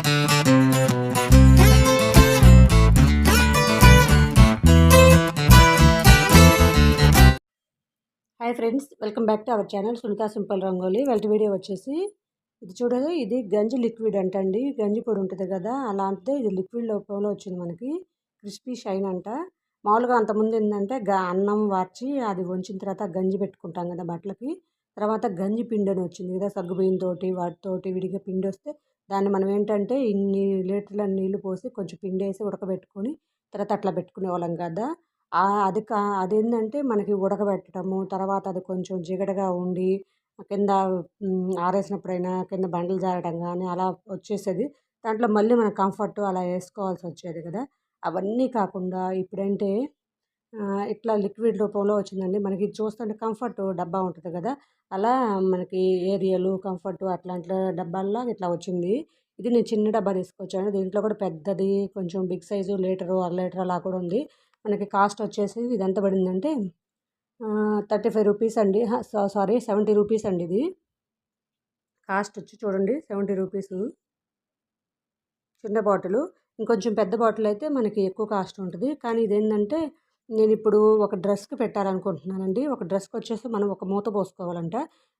Hi friends welcome back to our channel Sunitha simple rangoli వెల్ట్ video వచ్చేసి ఇది చూడదు ఇది గంజి లిక్విడ్ అంటండి. గంజి పొడి ఉంటుంది కదా అలాంటిదే ఇది లిక్విడ్ లోపంలో వచ్చింది మనకి. క్రిస్పీ షైన్ అంట. మామూలుగా అంతకుముందు ఏంటంటే అన్నం వార్చి అది వంచిన తర్వాత గంజి పెట్టుకుంటాం కదా బట్టలకి. తర్వాత గంజి పిండి అని వచ్చింది కదా సగ్గుబియ్యంతో వాటితోటి విడిగా పిండి వస్తే దాన్ని మనం ఏంటంటే ఇన్ని లీటర్ల నీళ్ళు పోసి కొంచెం పిండి వేసి ఉడకబెట్టుకొని తర్వాత అట్లా పెట్టుకునే వాళ్ళం కదా అది కా అదేంటంటే మనకి ఉడకబెట్టడము తర్వాత అది కొంచెం జిగటగా ఉండి కింద ఆరేసినప్పుడైనా కింద బండలు జారడం కానీ అలా వచ్చేసేది. దాంట్లో మళ్ళీ మన కంఫర్ట్ అలా వేసుకోవాల్సి వచ్చేది కదా. అవన్నీ కాకుండా ఇప్పుడంటే ఇట్లా లిక్విడ్ రూపంలో వచ్చిందండి. మనకి చూస్తుంటే కంఫర్ట్ డబ్బా ఉంటుంది కదా. అలా మనకి ఏరియలు కంఫర్ట్ అట్లాంటి డబ్బాల్లో ఇట్లా వచ్చింది. ఇది నేను చిన్న డబ్బా తీసుకొచ్చాను. దీంట్లో కూడా పెద్దది కొంచెం బిగ్ సైజు లీటరు అర లీటర్ అలా కూడా ఉంది. మనకి కాస్ట్ వచ్చేసి ఇది ఎంత పడిందంటే థర్టీ ఫైవ్ రూపీస్ అండి. సారీ సెవెంటీ రూపీస్ అండి ఇది. కాస్ట్ వచ్చి చూడండి సెవెంటీ రూపీస్. చిన్న బాటిల్. ఇంకొంచెం పెద్ద బాటిల్ అయితే మనకి ఎక్కువ కాస్ట్ ఉంటుంది. కానీ ఇదేంటంటే నేను ఇప్పుడు ఒక డ్రెస్కి పెట్టాలనుకుంటున్నానండి. ఒక డ్రెస్కి వచ్చేసి మనం ఒక మూత పోసుకోవాలంట.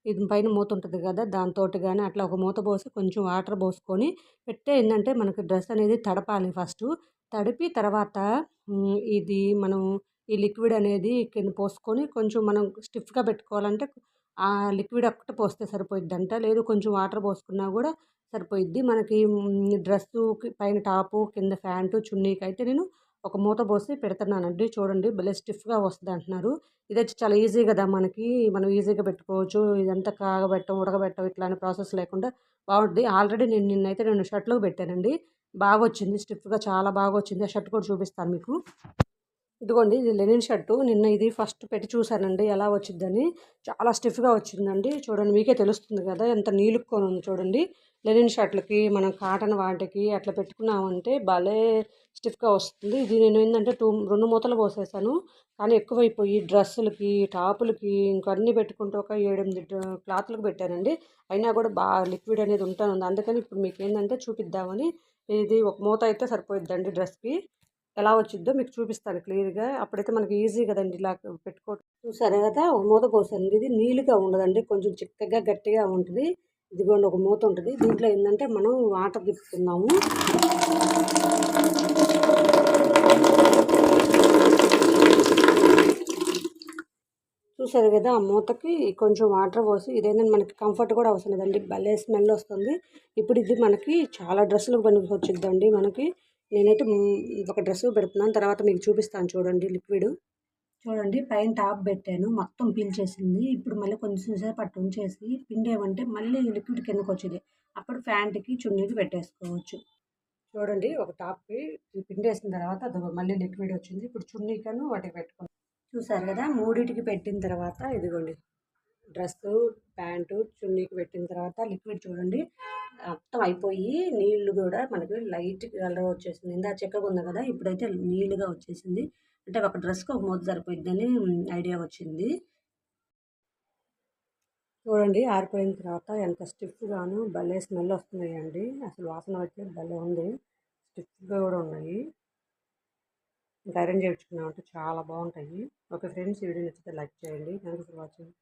ఇది పైన మూత ఉంటుంది కదా దాంతో కానీ అట్లా ఒక మూత పోసి కొంచెం వాటర్ పోసుకొని పెట్టే ఏంటంటే మనకి డ్రెస్ అనేది తడపాలి ఫస్ట్. తడిపి తర్వాత ఇది మనం ఈ లిక్విడ్ అనేది కింద పోసుకొని కొంచెం మనం స్టిఫ్గా పెట్టుకోవాలంటే ఆ లిక్విడ్ ఒక్కటి పోస్తే సరిపోయిద్దంట. లేదు కొంచెం వాటర్ పోసుకున్నా కూడా సరిపోయిద్ది. మనకి డ్రెస్సు పైన టాపు కింద ప్యాంటు చున్నీకి అయితే నేను ఒక మూత పోసి పెడుతున్నానండి చూడండి భలే స్టిఫ్గా వస్తుంది అంటున్నారు. ఇది వచ్చి చాలా ఈజీ కదా మనకి. మనం ఈజీగా పెట్టుకోవచ్చు. ఇదంతా కాగబెట్టం ఉడకబెట్టం ఇట్లాంటి ప్రాసెస్ లేకుండా బాగుంటుంది. ఆల్రెడీ నేను నిన్నైతే రెండు షర్ట్లు పెట్టానండి. బాగా వచ్చింది స్టిఫ్గా చాలా బాగా వచ్చింది ఆ షర్ట్ కూడా చూపిస్తాను మీకు. ఇదిగోండి ఇది లెనిన్ షర్టు. నిన్న ఇది ఫస్ట్ పెట్టి చూశానండి ఎలా వచ్చిందని. చాలా స్టిఫ్గా వచ్చిందండి. చూడండి మీకే తెలుస్తుంది కదా ఎంత నీలుక్కొని ఉంది చూడండి. లెనిన్ షర్ట్లకి మనం కాటన్ వాటికి అట్లా పెట్టుకున్నామంటే భలే స్టిఫ్గా వస్తుంది. ఇది నేను ఏంటంటే టూ రెండు మూతలు పోసేసాను. కానీ ఎక్కువైపోయి డ్రెస్సులకి టాపులకి ఇంకన్నీ పెట్టుకుంటూ ఒక ఏడెనిమిది క్లాత్లకు పెట్టానండి. అయినా కూడా బాగా లిక్విడ్ అనేది ఉంటాను అందుకని ఇప్పుడు మీకు ఏంటంటే చూపిద్దామని ఇది ఒక మూత అయితే సరిపోయిద్దండి డ్రెస్కి. ఎలా వచ్చిద్దో మీకు చూపిస్తాను క్లియర్గా. అప్పుడైతే మనకి ఈజీ కదండి ఇలా పెట్టుకోవడం చూసారు కదా ఒక మూత పోసాను. ఇది నీళ్ళుగా ఉండదండి కొంచెం చిక్కగా గట్టిగా ఉంటుంది. ఇదిగోండి ఒక మూత ఉంటుంది. దీంట్లో ఏంటంటే మనం వాటర్ తిప్పుతున్నాము. చూసారు కదా ఆ మూతకి కొంచెం వాటర్ పోసి ఇదేంటంటే మనకి కంఫర్ట్ కూడా అవసరం లేదండి. భలే స్మెల్ వస్తుంది. ఇప్పుడు ఇది మనకి చాలా డ్రెస్సులకు పనికి వచ్చిద్దండి మనకి. నేనైతే ఒక డ్రెస్ పెడుతున్నాను. తర్వాత మీకు చూపిస్తాను చూడండి లిక్విడ్. చూడండి పైన టాప్ పెట్టాను. మొత్తం పీల్చేసింది ఇప్పుడు మళ్ళీ కొంచెం సేపు ఉంచేసి పిండేమంటే మళ్ళీ లిక్విడ్ కిందకు వచ్చింది. అప్పుడు ప్యాంట్కి చున్నీకి పెట్టేసుకోవచ్చు. చూడండి ఒక టాప్కి పిండేసిన తర్వాత అది మళ్ళీ లిక్విడ్ వచ్చింది. ఇప్పుడు చున్నీకను వాటికి పెట్టుకున్నాను చూసారు కదా మూడింటికి పెట్టిన తర్వాత ఇదిగోండి. డ్రెస్సు ప్యాంటు చున్నీకి పెట్టిన తర్వాత లిక్విడ్ చూడండి. మొత్తం అయిపోయి నీళ్ళు కూడా మనకి లైట్ కలర్ వచ్చేసింది. ఇందా చెక్కగా ఉంది కదా ఇప్పుడైతే నీళ్ళుగా వచ్చేసింది. అంటే ఒక డ్రెస్కి ఒక మూత సరిపోయిద్దని ఐడియా వచ్చింది. చూడండి ఆరిపోయిన తర్వాత ఎంత స్టిఫ్గాను భలే స్మెల్ వస్తున్నాయి అండి అసలు వాసన వచ్చి భలే ఉంది. స్టిఫ్గా కూడా ఉన్నాయి. ఇంకా అరేంజ్ చేయించుకున్నామంటే చాలా బాగుంటాయి. ఓకే ఫ్రెండ్స్ ఈ వీడియో నచ్చితే లైక్ చేయండి. Thank for watching.